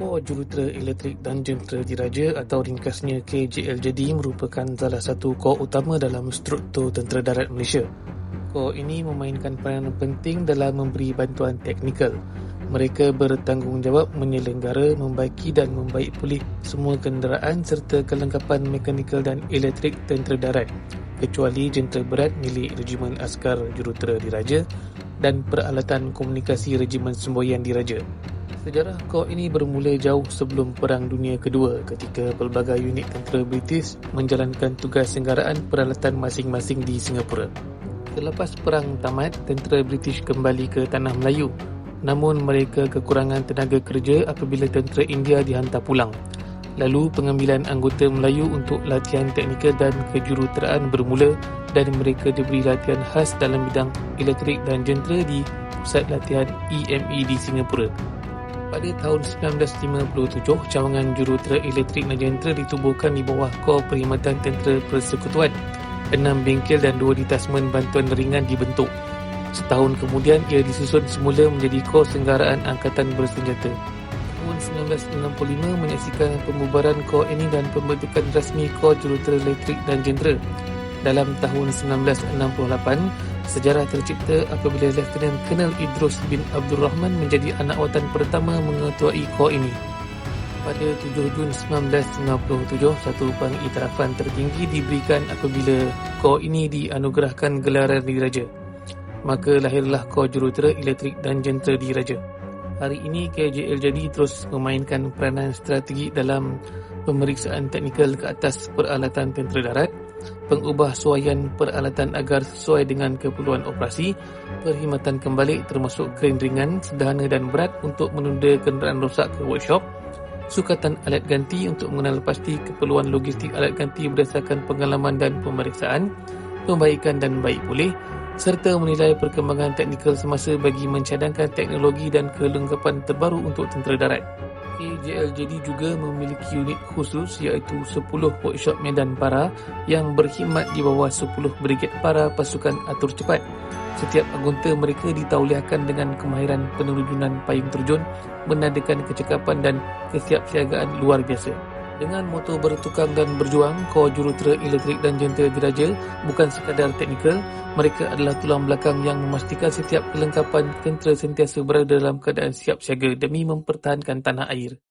Kor Jurutera Elektrik dan Jentera Diraja atau ringkasnya KJLJD merupakan salah satu kor utama dalam struktur tentera darat Malaysia. Kor ini memainkan peranan penting dalam memberi bantuan teknikal. Mereka bertanggungjawab menyelenggara, membaiki dan membaik pulih semua kenderaan serta kelengkapan mekanikal dan elektrik tentera darat kecuali jentera berat milik Regimen Askar Jurutera Diraja dan peralatan komunikasi Regimen Semboyan Diraja. Sejarah kor ini bermula jauh sebelum Perang Dunia Kedua ketika pelbagai unit tentera British menjalankan tugas senggaraan peralatan masing-masing di Singapura. Selepas perang tamat, tentera British kembali ke Tanah Melayu namun mereka kekurangan tenaga kerja apabila tentera India dihantar pulang. Lalu pengambilan anggota Melayu untuk latihan teknikal dan kejuruteraan bermula dan mereka diberi latihan khas dalam bidang elektrik dan jentera di Pusat Latihan EME di Singapura. Pada tahun 1957, cawangan jurutera elektrik dan jentera ditubuhkan di bawah Kor Perkhidmatan Tentera Persekutuan. Enam bengkel dan dua detasmen bantuan ringan dibentuk. Setahun kemudian, ia disusun semula menjadi Kor Senggaraan Angkatan Bersenjata. Tahun 1965 menyaksikan pembubaran Kor ini dan pembentukan rasmi Kor Jurutera Elektrik dan Jentera. Dalam tahun 1968, Sejarah tercipta apabila Lieutenant Colonel Idrus bin Abdul Rahman menjadi anak watan pertama mengetuai kor ini. Pada 7 Jun 1997, satu pengiktirafan tertinggi diberikan apabila kor ini dianugerahkan gelaran diraja. Maka lahirlah kor jurutera elektrik dan jentera diraja. Hari ini KJL jadi terus memainkan peranan strategi dalam pemeriksaan teknikal ke atas peralatan tentera darat pengubah suaian peralatan agar sesuai dengan keperluan operasi, perkhidmatan kembali termasuk kren ringan, sederhana dan berat untuk menunda kenderaan rosak ke workshop, sukatan alat ganti untuk mengenal pasti keperluan logistik alat ganti berdasarkan pengalaman dan pemeriksaan, pembaikan dan baik pulih, serta menilai perkembangan teknikal semasa bagi mencadangkan teknologi dan kelengkapan terbaru untuk tentera darat. KJLJD juga memiliki unit khusus iaitu 10 workshop medan para yang berkhidmat di bawah 10 brigade para pasukan atur cepat. Setiap anggota mereka ditauliahkan dengan kemahiran penerjunan payung terjun, menandakan kecekapan dan kesiapsiagaan luar biasa. Dengan motor bertukang dan berjuang, Kor Jurutera Elektrik dan Jentera Diraja bukan sekadar teknikal, mereka adalah tulang belakang yang memastikan setiap kelengkapan tentera sentiasa berada dalam keadaan siap siaga demi mempertahankan tanah air.